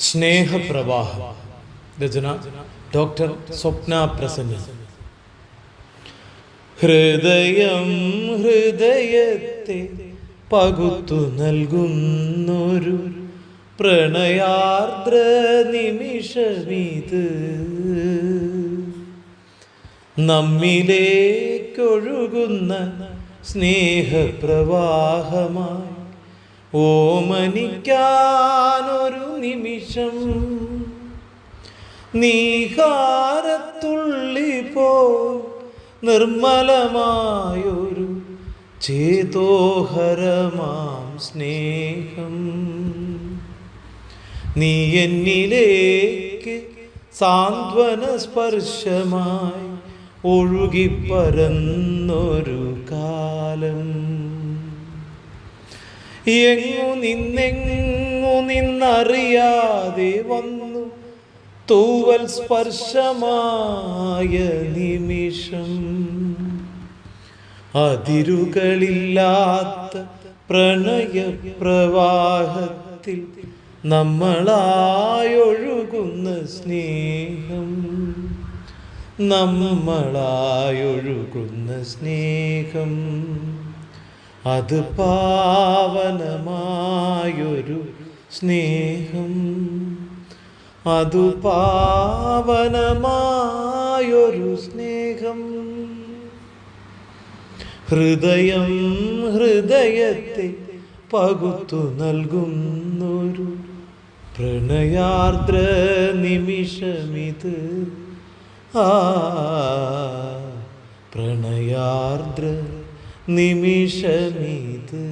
സ്നേഹപ്രവാഹം. രചന doctor സ്വപ്ന പ്രസന്ന. ഹൃദയം ഹൃദയത്തെ പകുത്തു നൽകുന്നൊരു പ്രണയാർദ്ര നിമിഷമിത്. നമ്മിലേക്കൊഴുകുന്ന സ്നേഹപ്രവാഹമായി ഓമനിക്കാനൊരു നിമിഷം നീഹാരത്തുള്ളി പോ നിർമ്മലമായൊരു ചേതോഹരമാം സ്നേഹം. നീ എന്നിലേക്ക് സാന്ത്വന സ്പർശമായി ഒഴുകിപ്പരന്നൊരു കാലം. എങ്ങു നിന്നെങ്ങു നിന്നറിയാതെ വന്നു. തൂവൽ സ്പർശമായ നിമിഷം. അതിരുകളില്ലാത്ത പ്രണയപ്രവാഹത്തിൽ നമ്മളായൊഴുകുന്ന സ്നേഹം. നമ്മളായൊഴുകുന്ന സ്നേഹം. അത് പാവനമായൊരു സ്നേഹം. അതു പാവനമായൊരു സ്നേഹം. ഹൃദയം ഹൃദയത്തെ പകുത്തു നൽകുന്നൊരു പ്രണയാർദ്ര നിമിഷമിത്. ആ പ്രണയാർദ്ര നിമിഷമിത്?